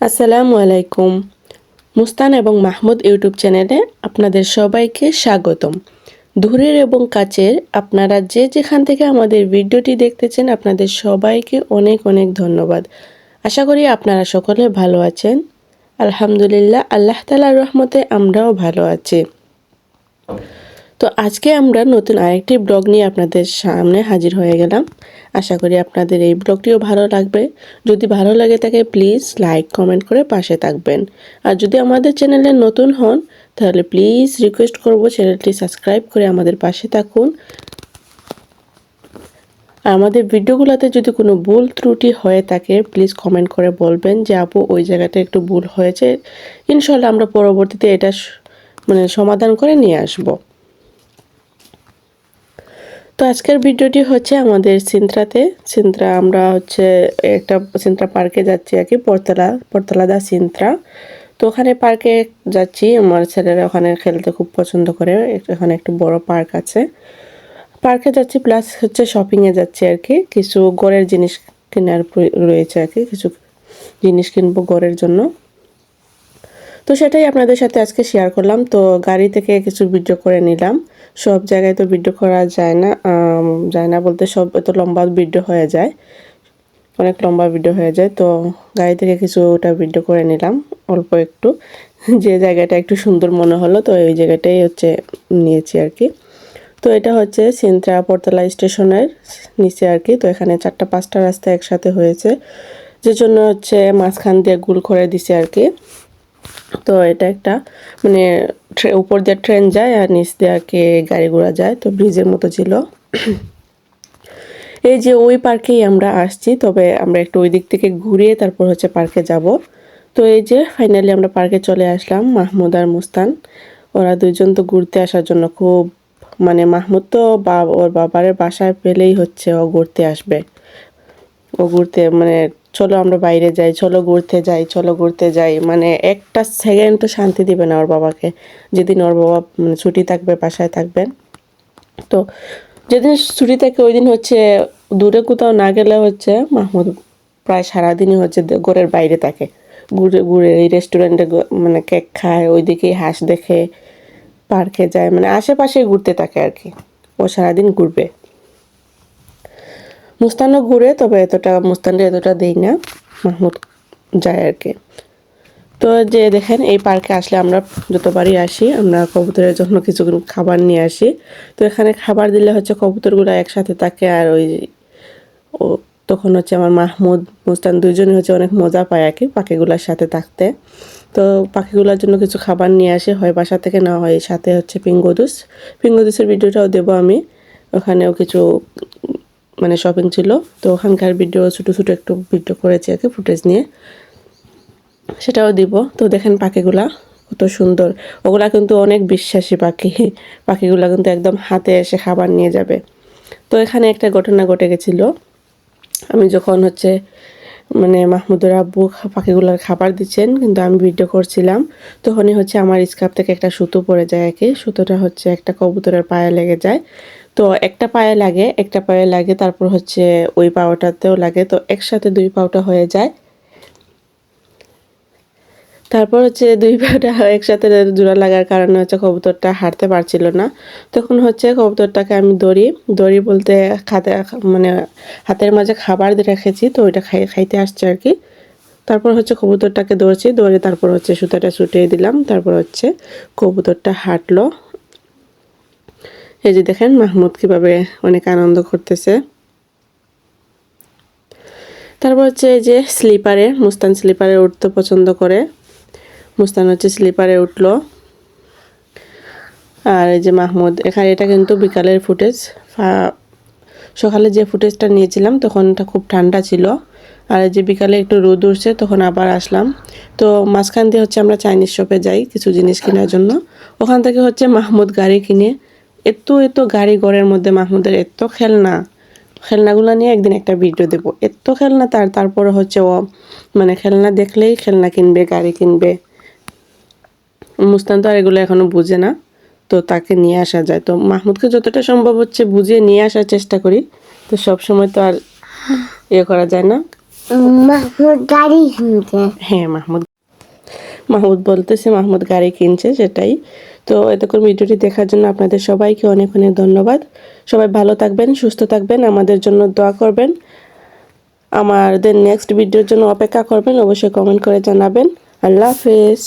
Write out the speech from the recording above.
আসসালামু আলাইকুম। মুস্তান এবং মাহমুদ ইউটিউব চ্যানেলে আপনাদের সবাইকে স্বাগতম। দূরের এবং কাছের আপনারা যে যেখান থেকে আমাদের ভিডিওটি দেখতেছেন, আপনাদের সবাইকে অনেক অনেক ধন্যবাদ। আশা করি আপনারা সকলে ভালো আছেন। আলহামদুলিল্লাহ, আল্লাহ তালার রহমতে আমরাও ভালো আছি। তো আজকে আমরা নতুন আরেকটি ব্লগ নিয়ে আপনাদের সামনে হাজির হয়ে গেলাম। আশা করি আপনাদের এই ব্লগটিও ভালো লাগবে। যদি ভালো লাগে থাকে প্লিজ লাইক, কমেন্ট করে পাশে থাকবেন। আর যদি আমাদের চ্যানেলে নতুন হন, তাহলে প্লিজ রিকোয়েস্ট করব চ্যানেলটি সাবস্ক্রাইব করে আমাদের পাশে থাকুন। আমাদের ভিডিওগুলোতে যদি কোনো ভুল ত্রুটি হয়ে থাকে, প্লিজ কমেন্ট করে বলবেন যে, আপু, ওই জায়গাটা একটু ভুল হয়েছে। ইনশাল্লাহ আমরা পরবর্তীতে এটা মানে সমাধান করে নিয়ে আসব। তো আজকের ভিডিওটি হচ্ছে আমাদের সিন্ত্রাতে সিন্ত্রা আমরা হচ্ছে একটা সিন্ত্রা পার্কে যাচ্ছি আর কি, পরতলা পরতলা দা সিন্ত্রা তো ওখানে পার্কে যাচ্ছি, আমার ছেলেরা ওখানে খেলতে খুব পছন্দ করে এখানে একটু বড় পার্ক আছে। পার্কে যাচ্ছি, প্লাস হচ্ছে শপিংয়ে যাচ্ছি আর কি, কিছু গড়ের জিনিস কেনার রয়েছে আর কি, কিছু জিনিস কিনবো গড়ের জন্য। তো সেটাই আপনাদের সাথে আজকে শেয়ার করলাম, তো গাড়ি থেকে কিছু ভিডিও করে নিলাম। সব জায়গায় তো ভিডিও করা যায় না যায় না বলতে সব এত লম্বা ভিডিও হয়ে যায়, অনেক লম্বা ভিডিও হয়ে যায়, তো গাড়ি থেকে কিছুটা ভিডিও করে নিলাম, অল্প একটু। যে জায়গাটা একটু সুন্দর মনে হলো, তো এই জায়গাটাই হচ্ছে নিয়েছি আর কি। তো এটা হচ্ছে সিন্ত্রা পরতলা স্টেশনের নিচে আর কি, তো এখানে চারটা পাঁচটা রাস্তা একসাথে হয়েছে, যে জন্য হচ্ছে মাঝখান দিয়ে গুল করে দিছে আর কি। তো এটা একটা মানে উপর দিয়ে ট্রেন যায় আর নিচ দিয়ে গাড়ি ঘোড়া যায়, তো ব্রিজের মতো ছিল। এই যে ওই পার্কেই আমরা আসছি, তবে আমরা একটু ওই দিক থেকে ঘুরিয়ে তারপর হচ্ছে পার্কে যাব। তো এই যে ফাইনালি আমরা পার্কে চলে আসলাম, মাহমুদ আর মুস্তান। ওরা দুজন তো ঘুরতে আসার জন্য খুব মানে মাহমুদ তো বা, ওর বাবার বাসায় পেলেই হচ্ছে ও ঘুরতে আসবে। ও ঘুরতে মানে চলো আমরা বাইরে যাই, চলো ঘুরতে যাই, চলো ঘুরতে যাই। মানে একটা সেকেন্ড তো শান্তি দিবে না ওর বাবাকে। যেদিন ওর বাবা মানে ছুটি থাকবে, বাসায় থাকবেন। তো যেদিন ছুটি থাকে, ওই দিন হচ্ছে দূরে কোথাও না গেলে হচ্ছে মাহমুদ প্রায় সারাদিনই হচ্ছে ঘরের বাইরে থাকে। ঘুরে ঘুরে এই রেস্টুরেন্টে মানে কেক খায়, ওইদিকেই হাঁস দেখে পার্কে যায়। মানে আশেপাশে ঘুরতে থাকে আর কি। ও সারাদিন ঘুরবে। মুস্তানও ঘুরে, তবে এতটা মুস্তানরে এতটা দেই না। মাহমুদ যায় আর কি। তো যে দেখেন, এই পার্কে আসলে আমরা যতবারই আসি, আমরা কবুতরের জন্য কিছু খাবার নিয়ে আসি। তো এখানে খাবার দিলে হচ্ছে কবুতরগুলো একসাথে থাকে আর ওই ও তখন হচ্ছে আমার মাহমুদ, মুস্তান দুইজনে হচ্ছে অনেক মজা পায় আর কি পাখিগুলোর সাথে থাকতে। তো পাখিগুলোর জন্য কিছু খাবার নিয়ে আসে, হয় বাসা থেকে, না হয় সাথে হচ্ছে পিঙ্গদুস পিঙ্গদুসের ভিডিওটাও দেবো আমি। ওখানেও কিছু মানে শপিং ছিল। তো ওখানকার ভিডিও ছোটো ছোটো একটু ভিডিও করেছি আর কি ফুটেজ নিয়ে। সেটাও দিব। তো দেখেন পাখিগুলা কত সুন্দর। ওগুলা কিন্তু অনেক বিশ্বাসী পাখি। পাখিগুলা কিন্তু একদম হাতে এসে খাবার নিয়ে যাবে। তো এখানে একটা ঘটনা ঘটে গেছিল। আমি যখন হচ্ছে মানে মাহমুদুর আব্বু পাখিগুলোর খাবার দিচ্ছেন, কিন্তু আমি ভিডিও করছিলাম। তখনই হচ্ছে আমার স্কাপ থেকে একটা সুতো পড়ে যায় একে। সুতোটা হচ্ছে একটা কবুতরের পায়ে লেগে যায়। তো একটা পায়ে লাগে, একটা পায়ে লাগে, তারপর হচ্ছে ওই পাওয়াটাতেও লাগে। তো একসাথে দুই পাওটা হয়ে যায়। তারপর হচ্ছে দুই পাটা একসাথে জোড়া লাগার কারণে হচ্ছে কবুতরটা হাঁটতে পারছিল না। তখন হচ্ছে কবুতরটাকে আমি দড়ি দড়ি বলতে খাতে মানে হাতের মাঝে খাবার রেখেছি, তো ওইটা খাই, খাইতে আসছে আর কি। তারপর হচ্ছে কবুতরটাকে দৌড়ছি দৌড়ে তারপর হচ্ছে সুতাটা ছুটিয়ে দিলাম, তারপর হচ্ছে কবুতরটা হাঁটলো। এই যে দেখেন মাহমুদ কীভাবে অনেক আনন্দ করতেছে। তারপর হচ্ছে এই যে স্লিপারে, মুস্তান স্লিপারে উঠতে পছন্দ করে। মুস্তান হচ্ছে স্লিপারে উঠল। আর এই যে মাহমুদ, এখানে এটা কিন্তু বিকালের ফুটেজ সকালে যে ফুটেজটা নিয়েছিলাম, তখন এটা খুব ঠান্ডা ছিল। আর যে বিকালে একটু রোদ উঠছে, তখন আবার আসলাম। তো মাঝখান দিয়ে হচ্ছে আমরা চাইনিজ শপে যাই কিছু জিনিস কেনার জন্য। ওখান থেকে হচ্ছে মাহমুদ গাড়ি কিনে, এত এত গাড়ি ঘরের মধ্যে মাহমুদের এত খেলনা। খেলনাগুলো নিয়ে একদিন একটা ভিডিও দেবো। এত খেলনা তার, তারপরে হচ্ছে ও মানে খেলনা দেখলেই খেলনা কিনবে, গাড়ি কিনবে। মুস্তান তো আর এগুলো এখনও বুঝে না। তো তাকে নিয়ে আসা যায়। তো মাহমুদকে যতটা সম্ভব হচ্ছে বুঝিয়ে নিয়ে আসার চেষ্টা করি। তো সব সময় তো আর ইয়ে করা যায় না। মাহমুদ গাড়ি কিনছে। হ্যাঁ মাহমুদ। মাহমুদ বলতেছে মাহমুদ গাড়ি কিনছে সেটাই। তো এতক্ষণ ভিডিওটি দেখার জন্য আপনাদের সবাইকে অনেক অনেক ধন্যবাদ। সবাই ভালো থাকবেন সুস্থ থাকবেন আমাদের জন্য দোয়া করবেন। আমাদের নেক্সট ভিডিওর জন্য অপেক্ষা করবেন অবশ্যই কমেন্ট করে জানাবেন। আল্লাহ হাফেজ।